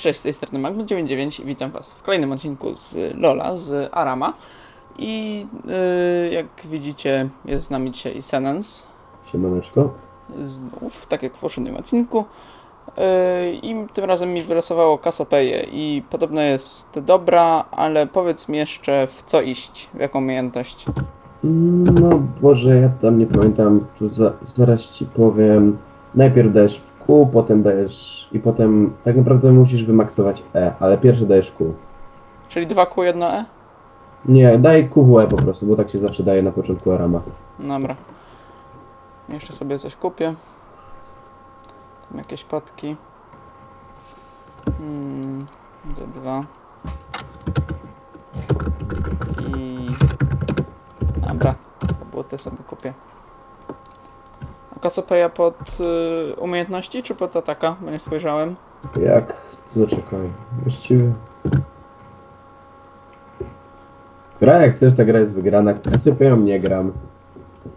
Cześć, z tej strony Magnus99 i witam Was w kolejnym odcinku z Lola, z Arama. I yy, jak widzicie, jest z nami dzisiaj Senens, Siemaneczko. znów, tak jak w poprzednim odcinku. Yy, I tym razem mi wylosowało Kasopeję i podobno jest dobra, ale powiedz mi jeszcze w co iść, w jaką umiejętność. No Boże, ja tam nie pamiętam, tu za, zaraz ci powiem. Najpierw dajesz w Q, potem dajesz i potem tak naprawdę musisz wymaksować E, ale pierwszy dajesz Q. Czyli 2Q, 1E? Nie, daj QWE po prostu, bo tak się zawsze daje na początku Arama. Dobra. Jeszcze sobie coś kupię. Tam jakieś potki. Hmm, D2. I... Dobra, buty sobie kupię. Kasopeja pod y, umiejętności, czy pod ataka? Bo nie spojrzałem. Jak? Zaczekaj. Właściwie... Gra jak chcesz, ta gra jest wygrana. Powiem, nie gram.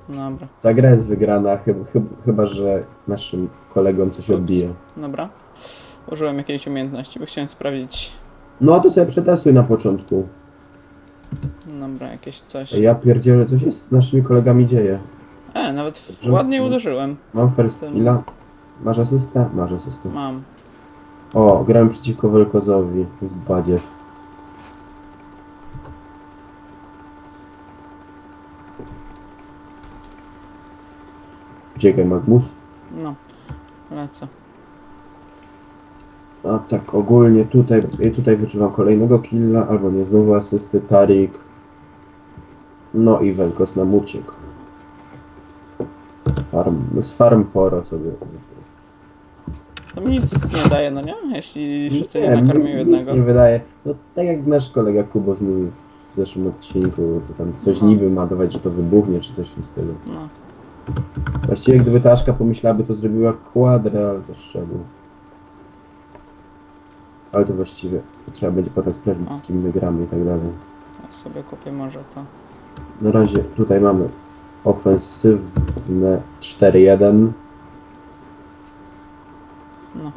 Dobra, Ta gra jest wygrana, chyba, chyba, chyba że naszym kolegom coś Ups. odbije. dobra. Użyłem jakiejś umiejętności, bo chciałem sprawdzić. No to sobie przetestuj na początku. Dobra, jakieś coś. Ja pierdzielę, coś jest z naszymi kolegami dzieje. E, nawet Dobrze. ładnie uderzyłem. Mam first killa. Masz asystę? Masz asystę. Mam. O, grałem przeciwko Welkozowi z Badziew. Uciekaj, Magnus. No, lecę. A tak ogólnie tutaj, i tutaj wyczuwam kolejnego killa, albo nie, znowu asysty, Tarik. No i Welkos nam uciekł. Farm, z farm poro sobie. To mi nic nie daje, no nie? Jeśli wszyscy nie, mi nakarmią nic jednego. nie wydaje. No tak jak nasz kolega Kubos mówił w zeszłym odcinku, to tam coś No. niby ma dawać, że to wybuchnie, czy coś w tym stylu. No, Właściwie gdyby Taszka pomyślała, to zrobiła kwadrę, ale to szczegół. Ale to właściwie trzeba będzie potem sprawdzić, z kim my gramy i tak dalej. ja sobie kupię może to. Na razie tutaj mamy ofensywne 4-1. No,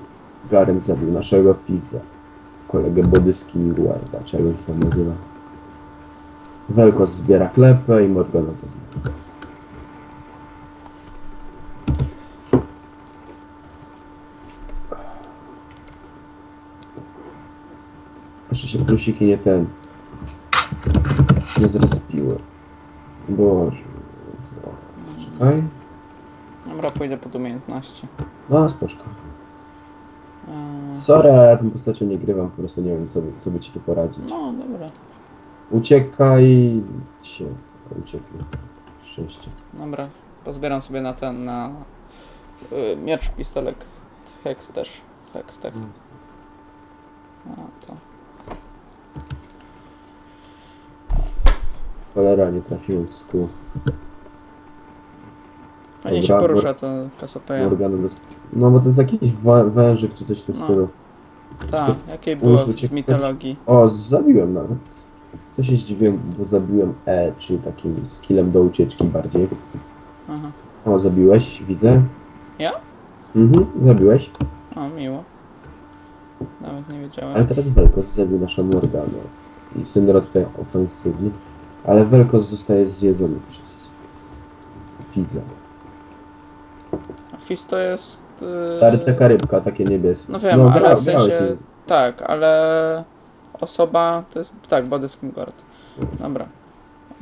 Garen zabił naszego Fiza. Kolegę Body Skingwarda, czy jak on się tam nazywa. Velkos zbiera klepę i Morgana zabija. Jeszcze się plusiki nie ten... Nie zrespiły. Boże. Czekaj. dobra, pójdę pod umiejętności. No, spoczko. Eee, Sorry, ja tą postacią nie grywam, po prostu nie wiem, co, by- co by ci tu poradzić. no, dobra. Uciekaj się. Uciekaj. Szczęście. Dobra, pozbieram sobie na ten, na y, miecz, pistolet, hex też. Hex tech. Mm. A, to. Cholera, nie trafiłem z kół. Fajnie się Dobra, porusza to kasopeja. Dost... No bo to jest jakiś wę- wężyk czy coś w tym No. stylu. Tak, jakiej było Muszę z mitologii. O, zabiłem nawet. To się zdziwiłem, bo zabiłem E, czyli takim skillem do ucieczki bardziej. Aha. O, zabiłeś, widzę. Ja? Mhm, zabiłeś. O, miło. Nawet nie wiedziałem. Ale teraz Velkos zabił naszą Morganę. I Syndra tutaj ofensywnie. Ale Velkos zostaje zjedzony przez Fiza. Fist to jest... y, Ta, taka rybka, takie niebieskie. No wiem, ale gra- w sensie... nim. Tak, ale osoba to jest. Tak, Body Skin Guard. Dobra.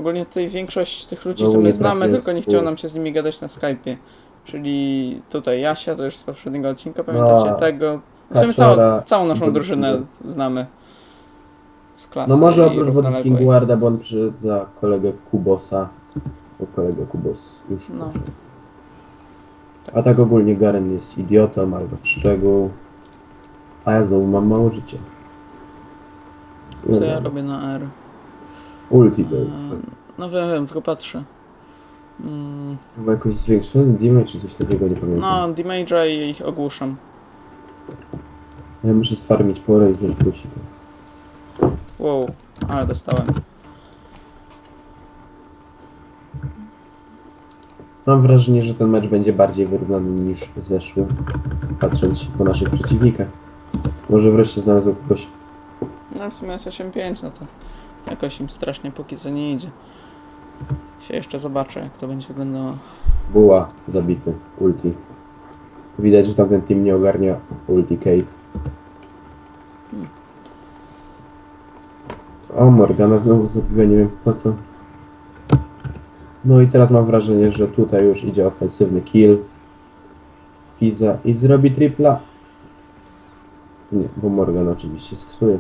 Ogólnie tutaj większość tych ludzi Znowu to my nie znamy, tylko nie z chciało nam się z nimi gadać na Skype'ie. Czyli tutaj Jasia, to już z poprzedniego odcinka, pamiętacie? No. Tego. W sumie Kaczora, całą, całą naszą drużynę znamy. Z klasy. No może i oprócz równoległej. Wodyskinguarda, bo on przyszedł za kolegę Kubosa. Bo kolega Kubos już No. poszedł. A tak ogólnie Garen jest idiotą albo w szczegół. A ja znowu mam mało życia. Co ja robię na R? Ulti to jest. Eee, No wiem, wiem, tylko patrzę. Mm, Chyba jakoś zwiększony damage czy coś takiego, nie pamiętam. no, damage'a i ich ogłuszam. Ja muszę sfarmić porę i wziąć plusika. Wow, ale dostałem. Mam wrażenie, że ten mecz będzie bardziej wyrównany niż zeszły, patrząc po naszych przeciwnikach. Może wreszcie znalazł kogoś. No w sumie jest 8-5, no to jakoś im strasznie póki co nie idzie. Się jeszcze zobaczę, jak to będzie wyglądało. Buła zabity. Ulti. Widać, że tamten team nie ogarnia ulti Kate. O, Morgana znowu zabiła, nie wiem po co. No i teraz mam wrażenie, że tutaj już idzie ofensywny kill. Fiza i zrobi tripla. Nie, bo Morgan oczywiście sksuje.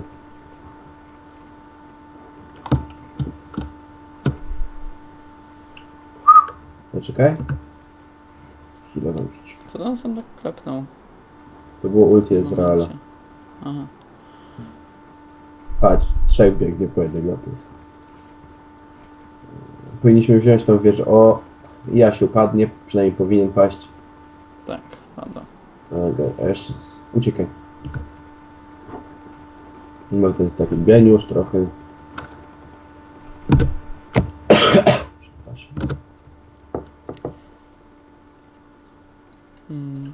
Poczekaj. Chwilę wam rzucić. Co to on sam tak klepnął? To było ulti No, Ezreala. macie. Aha. Patrz, trzech biegnie po jednego plus. Powinniśmy wziąć tą wieżę. O, Jasiu padnie, przynajmniej powinien paść. Tak, pada. A jeszcze z... uciekaj. No to jest taki geniusz trochę. Przepraszam. Mm,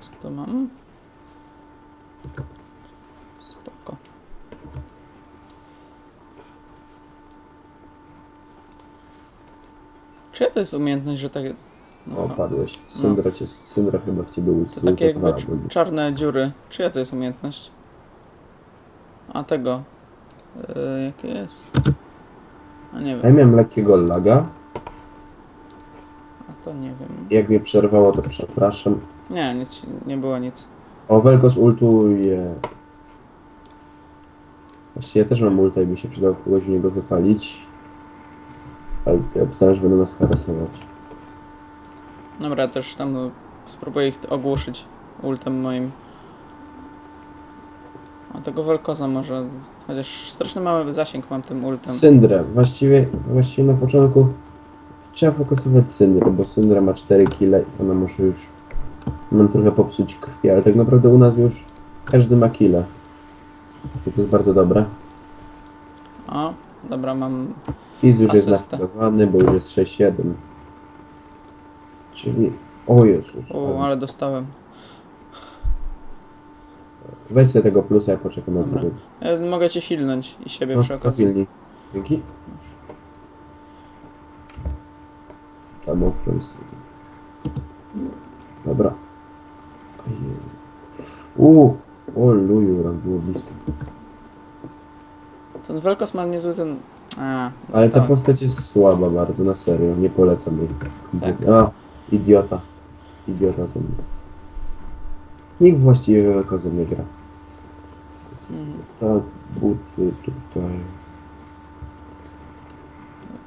co to mam? Spoko. Czyja to jest umiejętność, że tak... O, Aha. padłeś. Syndra, cię, Syndra chyba w ciebie To takie jakby bo- czarne dziury. Czyja to jest umiejętność? A tego. Yy, jakie jest? A nie Ja wiem. miałem lekkiego laga. A to nie wiem. Jak mnie przerwało, to przepraszam. Nie, nic, nie było nic. O, Velkos ultuje. Właściwie ja też mam ulta i by się przydało kogoś w niego wypalić. Ale ja obstawiam, że będą nas harasować. Dobra, też tam no, spróbuję ich ogłuszyć ultem moim. A tego Welkoza może, chociaż straszny mały zasięg mam tym ultem. Syndrę. Właściwie, właściwie na początku trzeba fokusować Syndrę, bo Syndra ma 4 kile i ona może już nam trochę popsuć krwi, ale tak naprawdę u nas już każdy ma kile. To jest bardzo dobre. O, dobra, mam... Fizz już jest naktowany, bo już jest 6-7. Czyli... O Jezus. U, ale dostałem. Weź sobie tego plusa, ja poczekam na Dobra. drugą. Ja mogę cię hilnąć i siebie No, przy okazji. kapilni. Dzięki. Tam. Dobra. Uuu, o luju, ram było blisko. Ten Welkos ma niezły ten... A, Ale ta postać jest słaba bardzo, na serio, nie polecam jej. Tak. A, idiota. Idiota ze mnie. Nikt właściwie wielko ze mnie gra. Mhm. Tak, buty tutaj.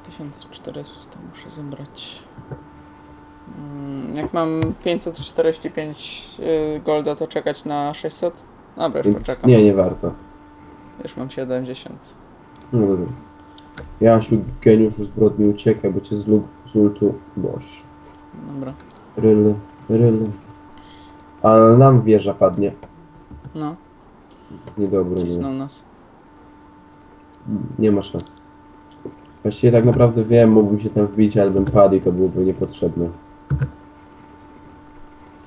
1400 muszę zebrać. Mm, Jak mam 545 y, golda, to czekać na 600? Dobra, już Więc poczekam. nie, nie warto. Już mam 70. No dobra. Jasiu, geniuszu zbrodni, uciekaj, bo cię z, lub, z ultu... Boż. Dobra. Ryly, ryly. Ale nam wieża padnie. No, To jest niedobre. Nie, cisnął nas. nie ma szans. Właściwie tak naprawdę wiem, mógłbym się tam wbić, ale bym padł i to byłoby niepotrzebne.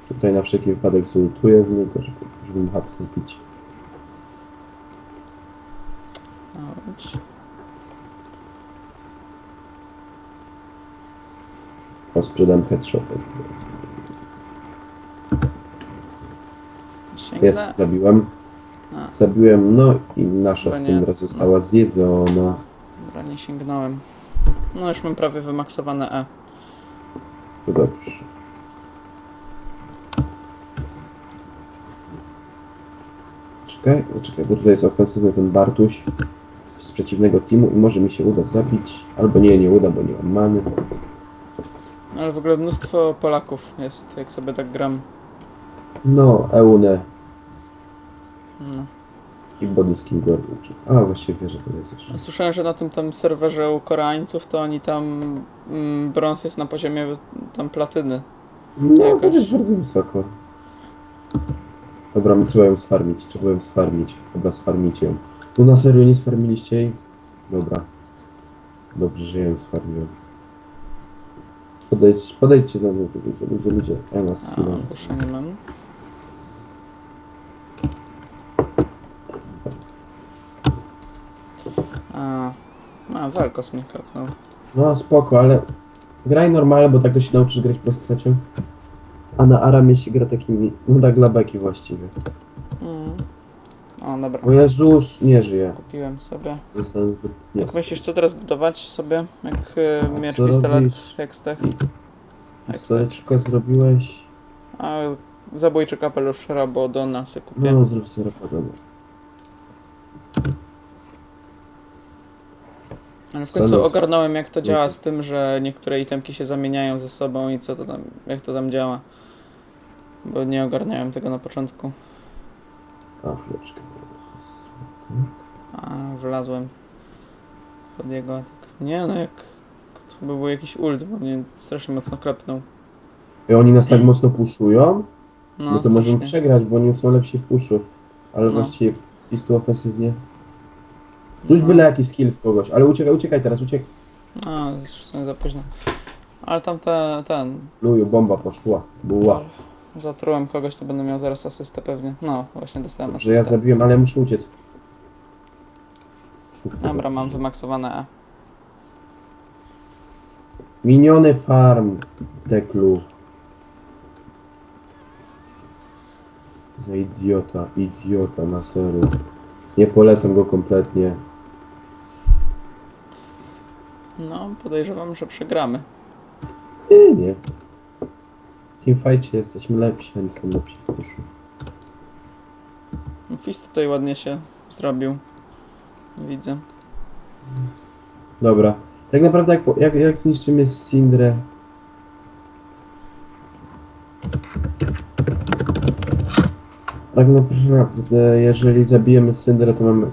Tutaj na wszelki wypadek zultuję w niego, żeby, żeby mu hapsy zbić. Auć. Sprzedam headshotem. Sięgnę. Jest, zabiłem. A, Zabiłem, no i nasza Chyba nie. syndra została zjedzona. dobra, nie sięgnąłem. No już mam prawie wymaksowane E. To dobrze. Czekaj, czekaj, bo tutaj jest ofensywny ten Bartuś z przeciwnego teamu i może mi się uda zabić. Albo nie, nie uda, bo nie mam many. Ale w ogóle mnóstwo Polaków jest, jak sobie tak gram. No, Eune No. i Boduski Gorniczy. A, właściwie że to jest jeszcze. Słyszałem, że na tym tam serwerze u Koreańców to oni tam mm, brąz jest na poziomie tam platyny. No, to jakaś- jest bardzo wysoko. Dobra, trzeba ją sfarmić, trzeba ją sfarmić. Dobra, sfarmicie ją. Tu na serio nie sfarmiliście jej? Dobra. Dobrze, że ja ją sfarmiłem. Podejdź, podejdźcie do mnie, ludzie, ludzie, ludzie. Ja nas chwilę. A, proszę, nie mam. A, a walkos mnie. No spoko, ale graj normalnie, bo tak tego się nauczysz grać postacią. A na aramie się gra takimi, no tak dla beki właściwie. Mm. O, dobra. O Jezus, nie żyje. Kupiłem sobie. Zostałem zbyt nie Jak myślisz, co teraz budować sobie? Jak y, miecz, co pistolet, robisz? hekstech? Pistoleczko zrobiłeś? A zabójczy kapelusz Rabodona sobie kupię. No zrób sobie podobnie. Ale w końcu ogarnąłem jak to działa z tym, że niektóre itemki się zamieniają ze sobą i co to tam, jak to tam działa. Bo nie ogarniałem tego na początku. A, chwileczkę. A wlazłem pod jego atak. Nie no jak to by był jakiś ult, bo mnie strasznie mocno klepnął. I oni nas tak mocno puszują? No, No to możemy strasznie. przegrać, bo oni są lepsi w puszu. Ale No. właściwie w fistu ofensywnie. Rzuć No. byle jakiś skill w kogoś, ale uciekaj, uciekaj teraz, uciekaj. A, już w sumie za późno. Ale tam te, ten... Luju, bomba poszła. Była. Zatrułem kogoś, to będę miał zaraz asystę pewnie. No, właśnie dostałem Że ja asystę. zabiłem, ale muszę uciec. Dobra, mam wymaksowane E. Miniony farm. Deklu. Za idiota, idiota na serio. Nie polecam go kompletnie. No, podejrzewam, że przegramy. Nie, nie ostatnim fajcie jesteśmy lepsi, więc jestem lepsi w koszu. No, fist tutaj ładnie się zrobił. Widzę. Dobra. Tak naprawdę jak, jak, jak zniszczymy Sindrę... Tak naprawdę, jeżeli zabijemy Sindrę, to mamy...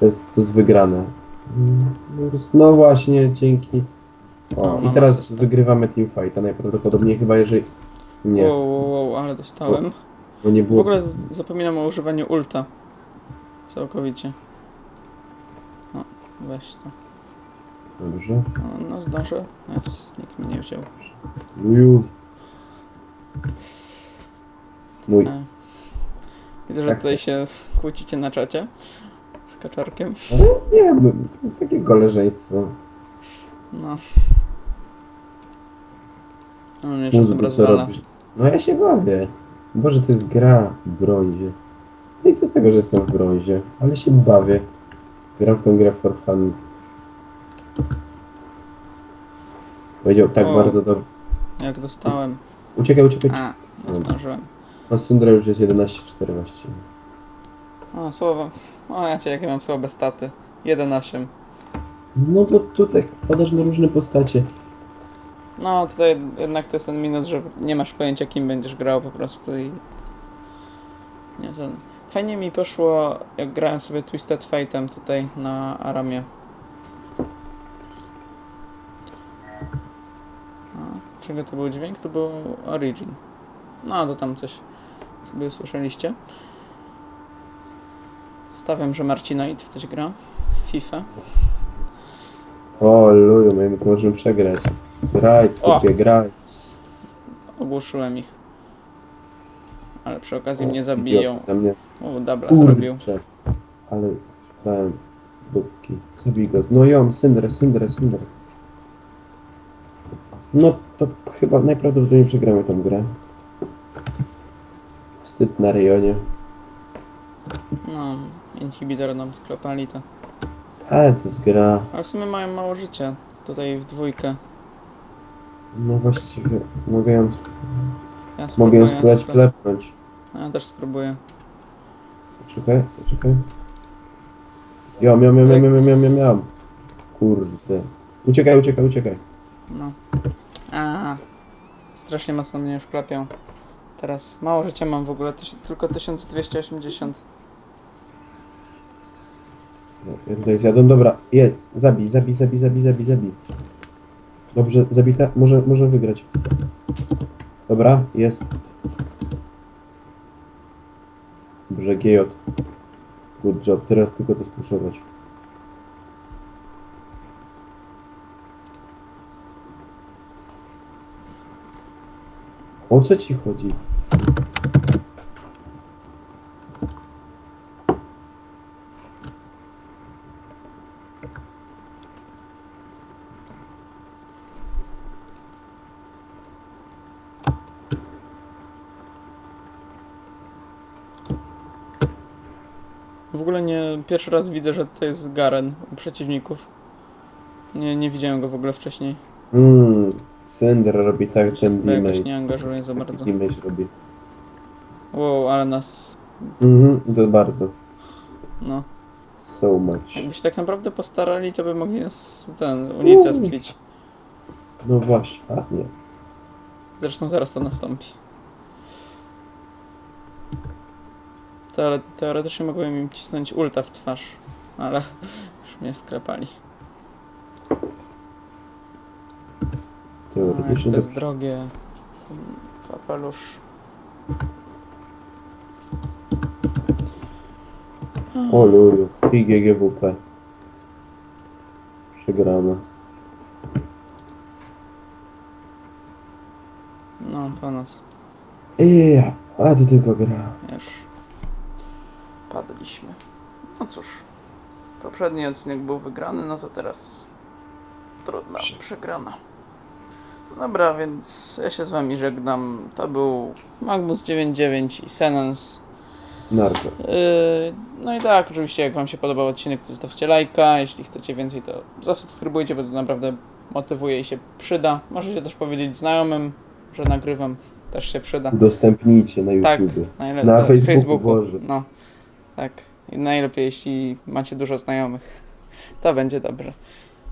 To jest, to jest wygrane. No właśnie, dzięki o, O, i teraz wygrywamy teamfighta najprawdopodobniej, chyba jeżeli... Nie, Wow, wow, wow, ale dostałem. bo nie W było... ogóle z- zapominam o używaniu ulta. Całkowicie. No, weź to. Dobrze. No, no zdążę. Jest, nikt mnie nie wziął. Juju. Mój. E. Widzę, że Tak. tutaj się kłócicie na czacie. Z kaczarkiem. Ale nie wiem, to jest takie koleżeństwo. No. On mnie czasem Mózgu, co rozwala. robisz? No ja się bawię. Boże, to jest gra w brązie. No i co z tego, że jestem w brązie? Ale się bawię. Gram w tą grę for fun. Powiedział tak O. bardzo dobrze. Jak dostałem. Uciekaj, uciekaj. A, nie zdążyłem. No Syndra już jest 11-4 właściwie. O, słowo. O, ja cię, jakie mam słabe staty. 1-8. No to tutaj wpadasz na różne postacie. No, tutaj jednak to jest ten minus, że nie masz pojęcia, kim będziesz grał po prostu i... Nie, ten... Fajnie mi poszło, jak grałem sobie Twisted Fate'em tutaj na Aramie. A, czego to był dźwięk? To był Origin. No, to tam coś sobie usłyszeliście. Stawiam, że Marcinoid w coś gra. FIFA. O, luju, my to możemy przegrać. Graj, O! kupie, graj. S- Ogłuszyłem ich. Ale przy okazji mnie zabiją. Za mnie. O, dobra, zrobił. Kurczę. Ale dałem dupki. Zabij go. No ją, Syndra, Syndra, Syndra. No to chyba najprawdopodobniej przegramy tą grę. Wstyd na rejonie. No, inhibitor nam sklepali to. Ale to jest gra. Ale w sumie mają mało życia. Tutaj w dwójkę. No właściwie mogę ją, Ja mogę spróbuję. ją spróbować klepnąć. Ja też spróbuję. Poczekaj, poczekaj. Jo, miał, miał, miał, miał, miał, miał, miał. Kurde. Uciekaj, uciekaj, uciekaj. No. A, strasznie mocno mnie już klepią. Teraz mało życia mam w ogóle, tyś- tylko 1280. No, ja tutaj zjadą, dobra, jedz, zabij, zabij, zabij, zabij, zabij, zabij. Dobrze, zabita, może, może wygrać. Dobra, jest. Dobrze, GJ. Good job, teraz tylko to spuszować. O co ci chodzi? W ogóle nie, pierwszy raz widzę, że to jest Garen u przeciwników. Nie, nie widziałem go w ogóle wcześniej. Mmm, Syndra robi tak, ten Bo jakoś nie angażuję za bardzo. Damage robi. Wow, ale nas, Mhm, to bardzo. no. So much. Jakby się tak naprawdę postarali, to by mogli nas, ten, unicestwić. No właśnie, a nie. Zresztą zaraz to nastąpi. Teore teoretycznie mogłem im cisnąć ulta w twarz, ale już mnie sklepali. A, Teoretycznie to jest dobrze. drogie. Kapelusz. O luju, i GGWP. Przegrana. No, po nas. Ja, a to tylko gra. Już padliśmy. No cóż, poprzedni odcinek był wygrany, no to teraz trudna Prze- przegrana. Dobra, więc ja się z wami żegnam. To był Magbus 99 i Senens. Narko. Yy, no i tak, oczywiście jak wam się podobał odcinek, to zostawcie lajka. Jeśli chcecie więcej, to zasubskrybujcie, bo to naprawdę motywuje i się przyda. Możecie też powiedzieć znajomym, że nagrywam. Też się przyda. Udostępnijcie na Tak. YouTubie. Najlepiej Na na Facebooku, Facebooku. Boże. No, tak. I najlepiej, jeśli macie dużo znajomych. To będzie dobrze.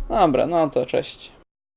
Dobra, no to cześć.